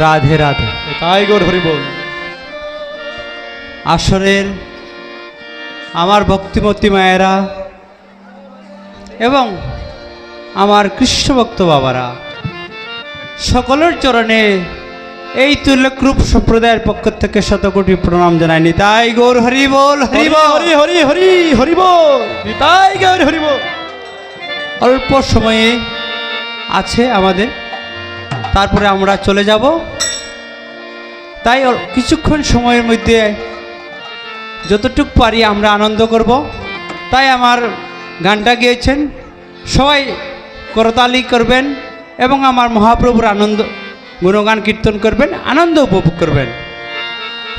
রাধে রাধে। তাই গোর হরি বল। আসরের আমার ভক্তিমতী মায়েরা এবং আমার কৃষ্ণভক্ত বাবারা সকলের চরণে এই তুল্যক্রূপ সম্প্রদায়ের পক্ষ থেকে শতকোটি প্রণাম জানাইনি তাই গৌর হরি বল হরি হরি হরি হরি হরি বল। তাই গৌর হরি বল। অল্প সময়ে আছে আমাদের তারপরে আমরা চলে যাব। তাই কিছুক্ষণ সময়ের মধ্যে যতটুক পারি আমরা আনন্দ করব। তাই আমার গানটা গিয়েছেন। সবাই করতালি করবেন এবং আমার মহাপ্রভুর আনন্দ, গুণগান কীর্তন করবেন, আনন্দ উপভোগ করবেন।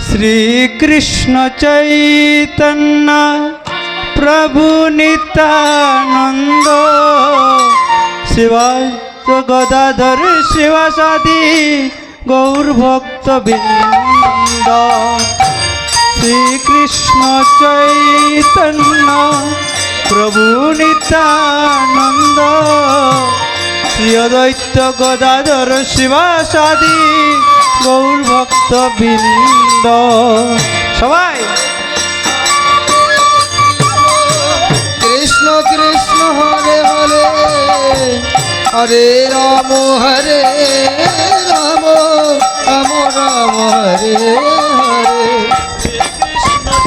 শ্রীকৃষ্ণ চৈতন্য, প্রভু নিতানন্দ শিবা গদাধর শিবাসাদি গৌর ভক্ত বৃন্দ। শ্রীকৃষ্ণ চৈতন্য, প্রভু নিত্যানন্দ। শ্রী গদাধর শিবাসাদি গৌর ভক্ত বৃন্দ। সবাই। কৃষ্ণ কৃষ্ণ হরে হরে। হরে রাম হরে রাম রাম রাম হরে হরে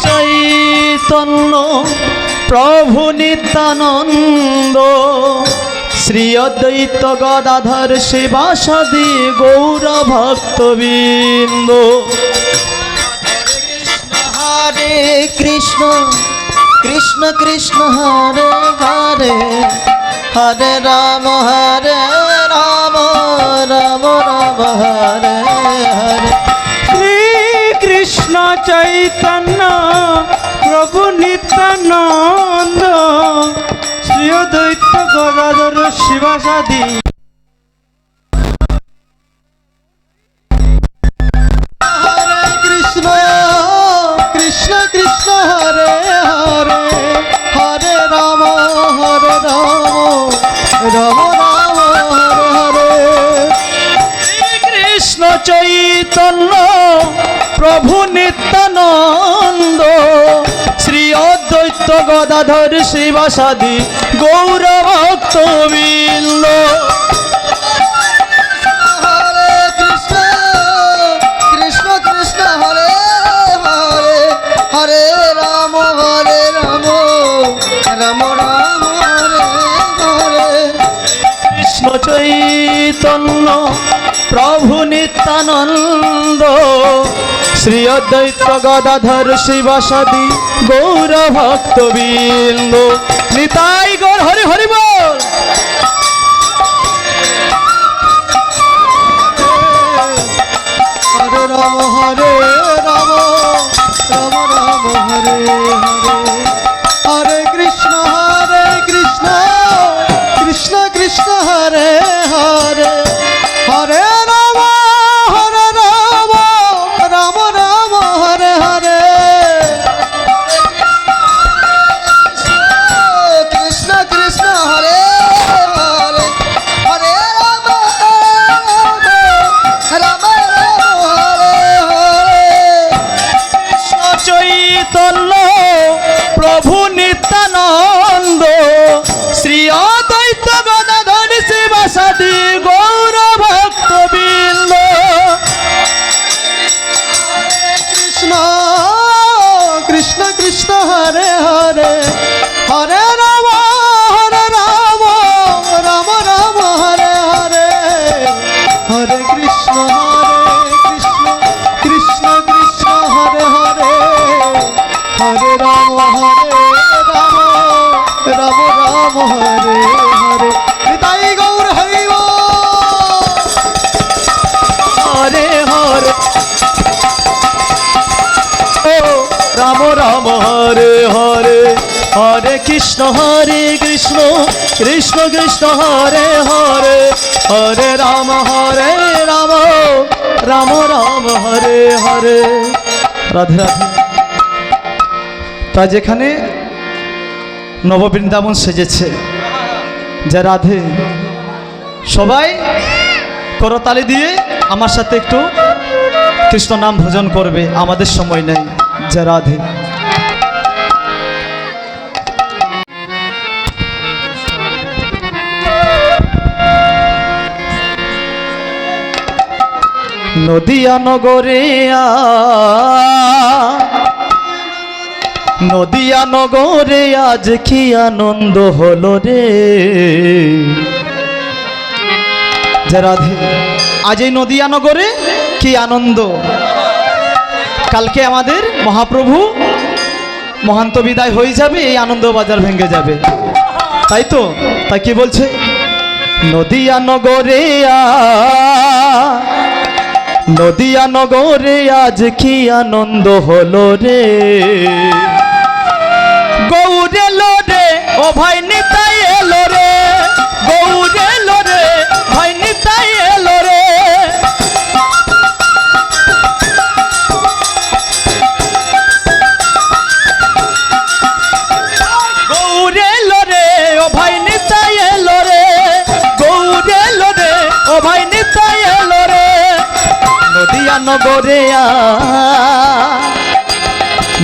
চৈতন্য প্রভু নিত্যানন্দ শ্রী অদ্বৈত গদাধর শিবাসাদি গৌর ভক্তবৃন্দ। হরে কৃষ্ণ। কৃষ্ণ কৃষ্ণ হরে হরে হরে রাম হরে রাম রাম রাম, হরে হরে। শ্রীকৃষ্ণ চৈতন্য, প্রভু নিত্যানন্দ শ্রী অদ্বৈত গদাধর শিবাসাদি। প্রভু নিত্যানন্দ শ্রী অদ্বৈত গদাধর শিবাসাদি গৌর ভক্তবৃন্দ হরে কৃষ্ণ কৃষ্ণ কৃষ্ণ হরে হরে হরে রাম হরে রাম রাম রাম হরে হরে। চৈতন্য প্রভু নিত্যানন্দ। শ্রী অদ্বৈত গদাধর শিবাসাদি গৌর ভক্তবৃন্দ নিতাই গৌর, হরি হরি বল। হরে রাম হরে রাম রাম রাম, হরে হরে। প্রভু নিত্যানন্দ শ্রী কৃষ্ণ হরে কৃষ্ণ কৃষ্ণ কৃষ্ণ হরে হরে হরে রাম হরে রাম রাম রাম, হরে হরে। রাধে রাধে। তা যেখানে নববৃন্দাবন সেজেছে, যে রাধে, সবাই করতালি দিয়ে আমার সাথে একটু কৃষ্ণ নাম ভোজন করবে, আমাদের সময় নেই, যে রাধে। নদিয়া নগরে নদিয়া নগরে আজ কি আনন্দ হলো রে? যে রাধে। আজ এই নদিয়া নগরে কি আনন্দ? কালকে আমাদের মহাপ্রভু মহান্ত বিদায় হয়ে যাবে, এই আনন্দ বাজার ভেঙে যাবে। তাই তো? তাই কি বলছে? নদিয়া নগরে আ। নদিয়া নগরে আজ কি আনন্দ হলো রে? গৌরে লোরে ও ভাই নিতাই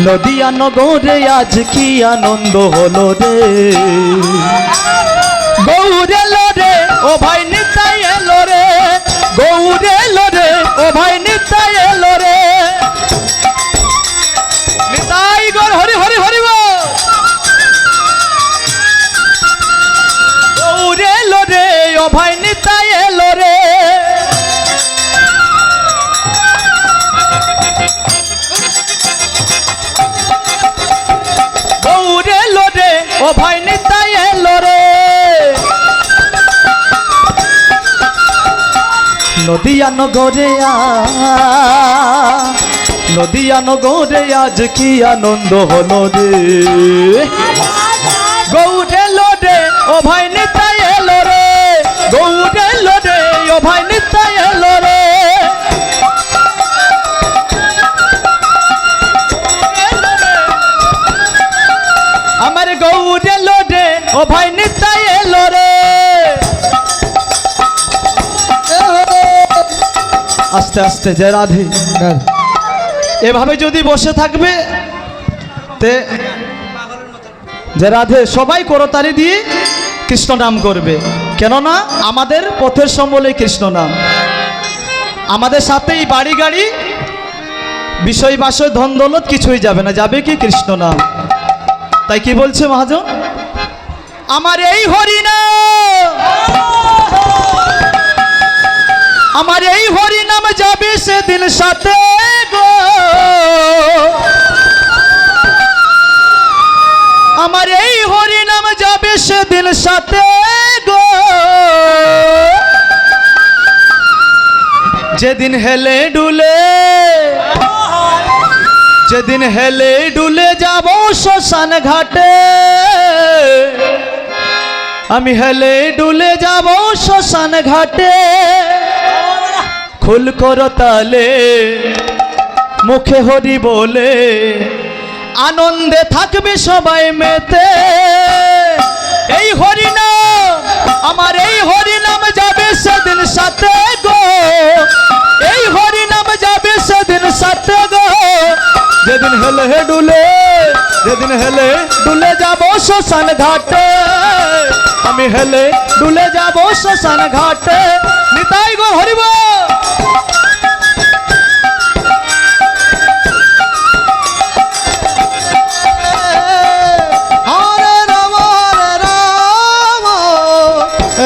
নদিয়া নগরে আজ কি আনন্দ হলো রে? গৌরে লোরে ও ভাই নিতাই এলো রে। গৌরে নদিয়া নগরে আ নদিয়া নগরে আজ কি আনন্দ হলো রে? গৌরে লোরে ও ভাই নিতাই এলো রে। গৌরে লোরে ও ভাই নিতাই এলো রে। আমার গৌরে লোরে ও ভাই নিতাই আস্তে আস্তে যে রাধে। এভাবে যদি বসে থাকবে তে যে রাধে সবাই করতালি দিয়ে কৃষ্ণ নাম করবে। কেননা আমাদের পথের সম্বলে কৃষ্ণ নাম। আমাদের সাথে এই বাড়ি গাড়ি বিষয় বাসয় ধন দৌলত কিছুই যাবে না যাবে কি কৃষ্ণ নাম। তাই কি বলছে মহাজন? আমার এই হরিনাম আমার এই হরিনাম যাবে সেদিন সাথে গো। আমার এই হরিনাম যাবে সেদিন সাথে গো। যেদিন হেলে ডুলে, যেদিন হেলে ডুলে যাব শ্মশান ঘাটে, আমি হেলে ডুলে যাব শ্মশান ঘাটে। খুল করো তালে, মুখে হরি বলে, আনন্দে থাকবে সবাই মেতে। এই হরিনাম আমার এই হরিনাম যাবে সেদিন সাথে গো। এই হরিনাম যাবে সেদিন সাথে গো। যেদিন হেলে হে ডুলে, যেদিন হেলে ডুলে যাব শ্মশান ঘাটে। আমি হেলে ডুলে যাব শ্মশান ঘাটে। নিতাই গো হরিব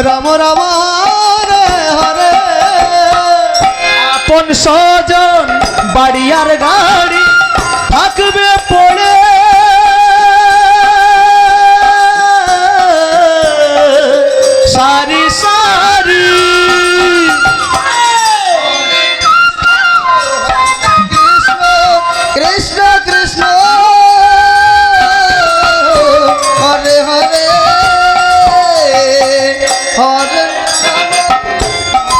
রাম রাম হরে হরে। আপন স্বজন বাড়ি আর গাড়ি থাকবে পড়ে। সারি সারি। কৃষ্ণ কৃষ্ণ কৃষ্ণ।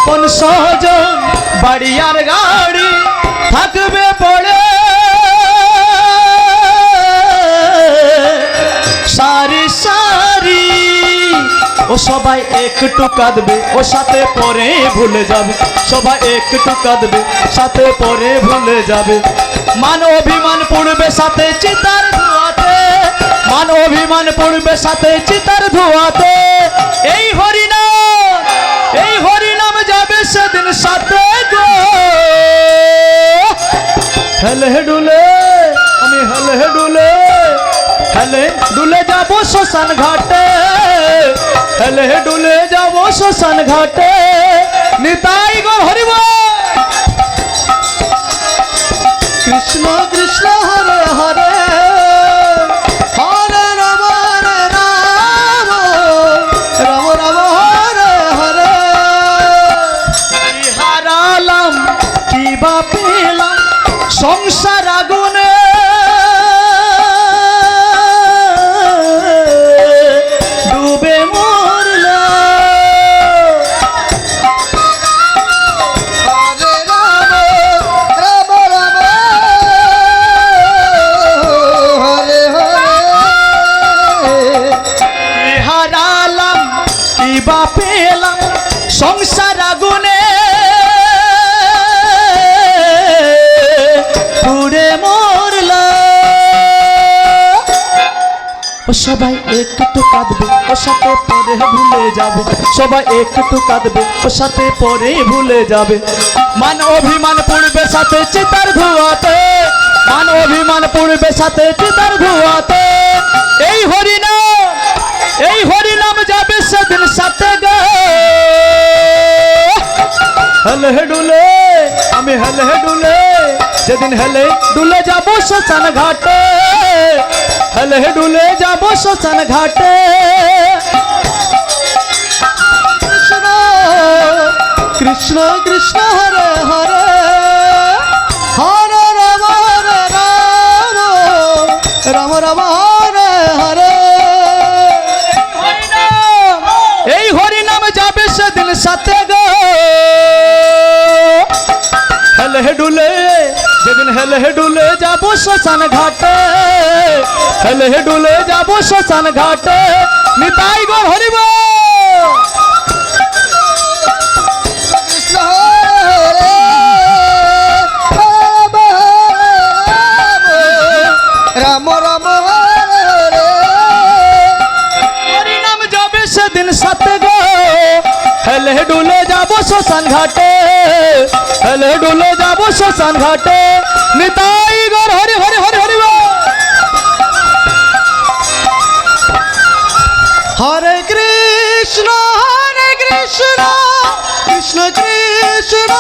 আপন সজন বাড়ি আর গাড়ি থাকবে পড়ে। সারি সারি, ও সবাই একটু কাঁদবে, ও সাথে পরে ভুলে যাবে। সবাই একটু কাঁদবে, সাথে পরে ভুলে যাবে। মান অভিমান পড়বে সাথে চিতার ধোয়াতে। মান অভিমান পড়বে সাথে চিতার ধোয়াতে। এই যাবে সেদিন সাথে গো। হেলে ডুলে, আমি হেলে ডুলে হেলে ডুলে যাব শ্মশান ঘাটে, হেলে ডুলে যাব শ্মশান ঘাটে। সংসার ও সবাই একটু কাঁদবে, ও সাথে পরে ভুলে যাবে। সবাই একটু কাঁদবে, ও সাথে পরে ভুলে যাবে। মান অভিমান পড়বে সাথে, চিতার ধোয়াতে। মান অভিমান পড়বে সাথে, চিতার ধোয়াতে। এই হরিনাম এই হরিনাম যাবে সেদিন সাথে গে। হেলে ডুলে, আমি হেলে ডুলে, যেদিন হেলে ডুলে যাব শ্মশান ঘাটে হেলে ডুলে যাব শ্মশান ঘাটে। কৃষ্ণ কৃষ্ণ কৃষ্ণ হরে হরে। হরে রাম হরে রাম রাম রাম হরে হরে। এই হরিনাম যাবে সেদিন সাথে গো। হেলে ডুলে হেলে ডুলে যাব শ্মশান ঘাটে। হেলে ডুলে যাব শ্মশান ঘাটে। নিতাই গো হরিব। রাম রাম হরে হরে। যাবে সেদিন সাথে গো। হেলে ডুলে যাব শ্মশান ঘাটে। হেলে ডুলে যাব শ্মশান ঘাটে। নিতাই গর, হরি হরি হরি হরি হরে কৃষ্ণ হরে কৃষ্ণ কৃষ্ণ কৃষ্ণ।